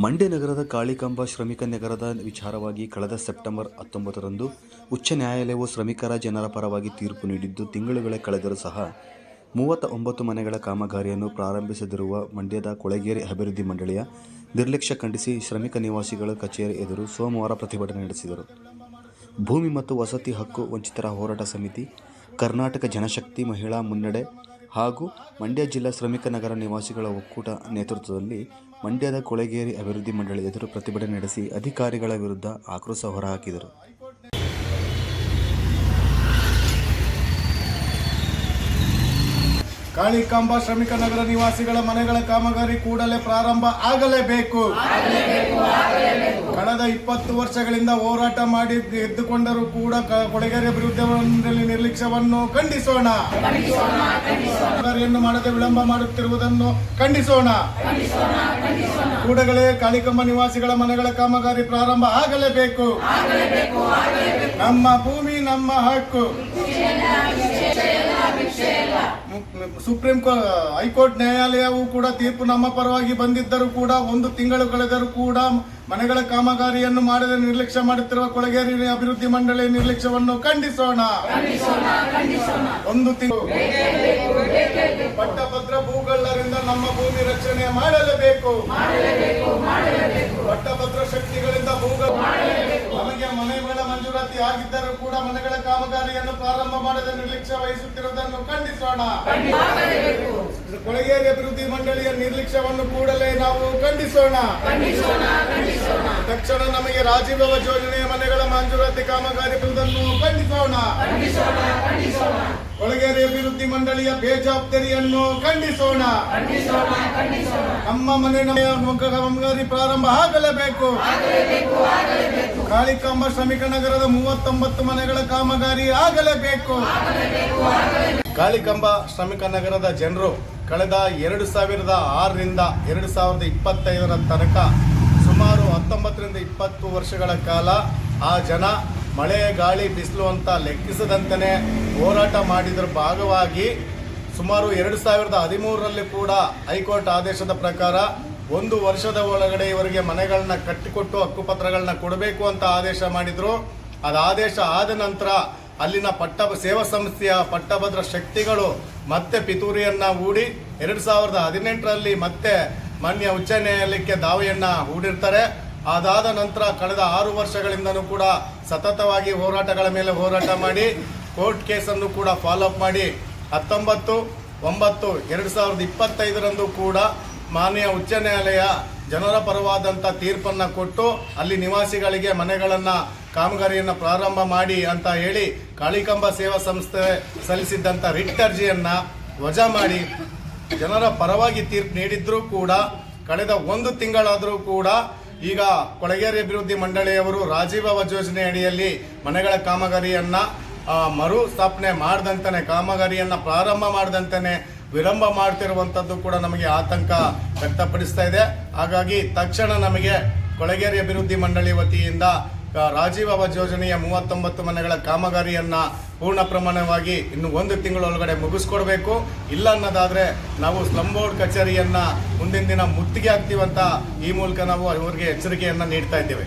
ಮಂಡ್ಯ ನಗರದ ಕಾಳಿಕಂಬ ಶ್ರಮಿಕ ನಗರದ ವಿಚಾರವಾಗಿ ಕಳೆದ ಸೆಪ್ಟೆಂಬರ್ ಹತ್ತೊಂಬತ್ತರಂದು ಉಚ್ಚ ನ್ಯಾಯಾಲಯವು ಶ್ರಮಿಕರ ಜನರ ಪರವಾಗಿ ತೀರ್ಪು ನೀಡಿದ್ದು, ತಿಂಗಳುಗಳೇ ಕಳೆದರೂ ಸಹ ಮೂವತ್ತ ಒಂಬತ್ತು ಮನೆಗಳ ಕಾಮಗಾರಿಯನ್ನು ಪ್ರಾರಂಭಿಸದಿರುವ ಮಂಡ್ಯದ ಕೊಳೆಗೇರಿ ಅಭಿವೃದ್ಧಿ ಮಂಡಳಿಯ ನಿರ್ಲಕ್ಷ್ಯ ಖಂಡಿಸಿ ಶ್ರಮಿಕ ನಿವಾಸಿಗಳ ಕಚೇರಿ ಎದುರು ಸೋಮವಾರ ಪ್ರತಿಭಟನೆ ನಡೆಸಿದರು. ಭೂಮಿ ಮತ್ತು ವಸತಿ ಹಕ್ಕು ವಂಚಿತರ ಹೋರಾಟ ಸಮಿತಿ, ಕರ್ನಾಟಕ ಜನಶಕ್ತಿ ಮಹಿಳಾ ಮುನ್ನಡೆ ಹಾಗೂ ಮಂಡ್ಯ ಜಿಲ್ಲಾ ಶ್ರಮಿಕ ನಗರ ನಿವಾಸಿಗಳ ಒಕ್ಕೂಟ ನೇತೃತ್ವದಲ್ಲಿ ಮಂಡ್ಯದ ಕೊಳೆಗೇರಿ ಅಭಿವೃದ್ಧಿ ಮಂಡಳಿ ಎದುರು ಪ್ರತಿಭಟನೆ ನಡೆಸಿ ಅಧಿಕಾರಿಗಳ ವಿರುದ್ಧ ಆಕ್ರೋಶ ಹೊರಹಾಕಿದರು. ಕಾಳಿಕಾಂಬ ಶ್ರಮಿಕ ನಗರ ನಿವಾಸಿಗಳ ಮನೆಗಳ ಕಾಮಗಾರಿ ಕೂಡಲೇ ಪ್ರಾರಂಭ ಆಗಲೇಬೇಕು. ಕಳೆದ ಇಪ್ಪತ್ತು ವರ್ಷಗಳಿಂದ ಹೋರಾಟ ಮಾಡಿ ಎದ್ದುಕೊಂಡರೂ ಕೂಡ ಕೊಳೆಗೇರಿ ಮಂಡಳಿ ನಿರ್ಲಕ್ಷ್ಯವನ್ನು ಖಂಡಿಸೋಣ. ಕಾಮಗಾರಿಯನ್ನು ಮಾಡದೆ ವಿಳಂಬ ಮಾಡುತ್ತಿರುವುದನ್ನು ಖಂಡಿಸೋಣ. ಕೂಡಲೇ ಕಾಳಿಕಂಬ ನಿವಾಸಿಗಳ ಮನೆಗಳ ಕಾಮಗಾರಿ ಪ್ರಾರಂಭ ಆಗಲೇಬೇಕು. ನಮ್ಮ ಭೂಮಿ, ನಮ್ಮ ಹಕ್ಕು. ಸುಪ್ರೀಂ ಕೋರ್ಟ್ ಹೈಕೋರ್ಟ್ ನ್ಯಾಯಾಲಯವು ಕೂಡ ತೀರ್ಪು ನಮ್ಮ ಪರವಾಗಿ ಬಂದಿದ್ದರೂ ಕೂಡ, ಒಂದು ತಿಂಗಳು ಕಳೆದರೂ ಕೂಡ ಮನೆಗಳ ಕಾಮಗಾರಿಯನ್ನು ಮಾಡದೆ ನಿರ್ಲಕ್ಷ್ಯ ಮಾಡುತ್ತಿರುವ ಕೊಳಗೇರಿ ಅಭಿವೃದ್ಧಿ ಮಂಡಳಿ ನಿರ್ಲಕ್ಷ್ಯವನ್ನು ಖಂಡಿಸೋಣ. ಒಂದು ತಿಂಗಳು ಪಟ್ಟಭದ್ರ ಭೂಗಳ್ಳರಿಂದ ನಮ್ಮ ಭೂಮಿ ರಕ್ಷಣೆ ಮಾಡಲೇಬೇಕು. ಪಟ್ಟಭದ್ರ ಶಕ್ತಿಗಳಿಂದ ಭೂಗ ನಮಗೆ ಮನೆಗಳ ಮಂಜೂರಾತಿ ಆಗಿದ್ದರೂ ಕೂಡ ಮನೆಗಳ ಕಾಮಗಾರಿಯನ್ನು ಪ್ರಾರಂಭ ಮಾಡದ ನಿರ್ಲಕ್ಷ್ಯ ವಹಿಸುತ್ತಿರುವುದನ್ನು ಖಂಡಿಸೋಣ. ಕೊಳಗೇರಿ ಅಭಿವೃದ್ಧಿ ಮಂಡಳಿಯ ನಿರ್ಲಕ್ಷ್ಯವನ್ನು ಕೂಡಲೇ ನಾವು ಖಂಡಿಸೋಣ. ತಕ್ಷಣ ನಮಗೆ ರಾಜೀವ್ ಯೋಜನೆಯ ಮನೆಗಳ ಮಂಜೂರಾತಿ ಕಾಮಗಾರಿ ಬಿರುವುದನ್ನು ಖಂಡಿಸೋಣ. ಕೊಳಗೇರಿ ಅಭಿವೃದ್ಧಿ ಮಂಡಳಿಯ ಬೇಜವಾಬ್ದಾರಿಯನ್ನು ಖಂಡಿಸೋಣ. ನಮ್ಮ ಮನೆ ಕಾಮಗಾರಿ ಪ್ರಾರಂಭ ಆಗಲೇಬೇಕು. ಕಾಳಿಕಾಂಬ ಶ್ರಮಿಕ ನಗರದ ಮೂವತ್ತೊಂಬತ್ತು ಮನೆಗಳ ಕಾಮಗಾರಿ ಆಗಲೇಬೇಕು. ಕಾಳಿಕಾಂಬ ಶ್ರಮಿಕ ನಗರದ ಜನರು ಕಳೆದ ಎರಡು ಸಾವಿರದ ಆರರಿಂದ ಎರಡು ಸಾವಿರದ ಇಪ್ಪತ್ತೈದರ ತನಕ ಸುಮಾರು ಹತ್ತೊಂಬತ್ತರಿಂದ ಇಪ್ಪತ್ತು ವರ್ಷಗಳ ಕಾಲ ಆ ಜನ ಮಳೆ ಗಾಳಿ ಬಿಸಿಲು ಅಂತ ಲೆಕ್ಕಿಸದಂತೆಯೇ ಹೋರಾಟ ಮಾಡಿದ್ರ ಭಾಗವಾಗಿ ಸುಮಾರು ಎರಡು ಸಾವಿರದ ಹದಿಮೂರರಲ್ಲಿ ಕೂಡ ಹೈಕೋರ್ಟ್ ಆದೇಶದ ಪ್ರಕಾರ ಒಂದು ವರ್ಷದ ಒಳಗಡೆ ಇವರಿಗೆ ಮನೆಗಳನ್ನ ಕಟ್ಟಿಕೊಟ್ಟು ಹಕ್ಕುಪತ್ರಗಳನ್ನ ಕೊಡಬೇಕು ಅಂತ ಆದೇಶ ಮಾಡಿದ್ರು. ಅದು ಆದೇಶ ಆದ ನಂತರ ಅಲ್ಲಿನ ಪಟ್ಟ ಸೇವಾ ಸಂಸ್ಥೆಯ ಪಟ್ಟಭದ್ರ ಶಕ್ತಿಗಳು ಮತ್ತೆ ಪಿತೂರಿಯನ್ನ ಹೂಡಿ ಎರಡು ಸಾವಿರದ ಹದಿನೆಂಟರಲ್ಲಿ ಮತ್ತೆ ಮಾನ್ಯ ಉಚ್ಚ ನ್ಯಾಯಾಲಯಕ್ಕೆ ದಾವೆಯನ್ನ ಹೂಡಿರ್ತಾರೆ. ಅದಾದ ನಂತರ ಕಳೆದ ಆರು ವರ್ಷಗಳಿಂದನೂ ಕೂಡ ಸತತವಾಗಿ ಹೋರಾಟಗಳ ಮೇಲೆ ಹೋರಾಟ ಮಾಡಿ ಕೋರ್ಟ್ ಕೇಸನ್ನು ಕೂಡ ಫಾಲೋ ಅಪ್ ಮಾಡಿ ಹತ್ತೊಂಬತ್ತು, ಒಂಬತ್ತು, ಎರಡು ಸಾವಿರದ ಇಪ್ಪತ್ತೈದರಂದು ಕೂಡ ಮಾನ್ಯ ಉಚ್ಚ ನ್ಯಾಯಾಲಯ ಜನರ ಪರವಾದಂಥ ತೀರ್ಪನ್ನು ಕೊಟ್ಟು ಅಲ್ಲಿ ನಿವಾಸಿಗಳಿಗೆ ಮನೆಗಳನ್ನು, ಕಾಮಗಾರಿಯನ್ನು ಪ್ರಾರಂಭ ಮಾಡಿ ಅಂತ ಹೇಳಿ ಕಾಳಿಕಂಬ ಸೇವಾ ಸಂಸ್ಥೆ ಸಲ್ಲಿಸಿದ್ದಂಥ ರಿಟ್ ಅರ್ಜಿಯನ್ನು ವಜಾ ಮಾಡಿ ಜನರ ಪರವಾಗಿ ತೀರ್ಪು ನೀಡಿದ್ರೂ ಕೂಡ ಕಳೆದ ಒಂದು ತಿಂಗಳಾದರೂ ಕೂಡ ಈಗ ಕೊಳಗೇರಿ ಅಭಿವೃದ್ಧಿ ಮಂಡಳಿಯವರು ರಾಜೀವ್ ಯೋಜನೆ ಅಡಿಯಲ್ಲಿ ಮನೆಗಳ ಕಾಮಗಾರಿಯನ್ನ ಮರು ಸ್ಥಾಪನೆ ಮಾಡಿದಂತನೇ, ಕಾಮಗಾರಿಯನ್ನು ಪ್ರಾರಂಭ ಮಾಡದಂತಾನೆ, ವಿಳಂಬ ಮಾಡ್ತಿರುವಂಥದ್ದು ಕೂಡ ನಮಗೆ ಆತಂಕ ವ್ಯಕ್ತಪಡಿಸ್ತಾ ಇದೆ. ಹಾಗಾಗಿ ತಕ್ಷಣ ನಮಗೆ ಕೊಳಗೇರಿ ಅಭಿವೃದ್ಧಿ ಮಂಡಳಿ ವತಿಯಿಂದ ರಾಜೀವ್ ಯೋಜನೆಯ ಮೂವತ್ತೊಂಬತ್ತು ಮನೆಗಳ ಕಾಮಗಾರಿಯನ್ನು ಪೂರ್ಣ ಪ್ರಮಾಣವಾಗಿ ಇನ್ನು ಒಂದು ತಿಂಗಳೊಳಗಡೆ ಮುಗಿಸ್ಕೊಡ್ಬೇಕು. ಇಲ್ಲ ಅನ್ನೋದಾದರೆ ನಾವು ಸ್ಲಂ ಬೋರ್ಡ್ ಕಚೇರಿಯನ್ನು ಮುಂದಿನ ದಿನ ಮುತ್ತಿಗೆ ಹಾಕ್ತೀವಂತ ಈ ಮೂಲಕ ನಾವು ಅವರಿಗೆ ಎಚ್ಚರಿಕೆಯನ್ನು ನೀಡ್ತಾ ಇದ್ದೇವೆ.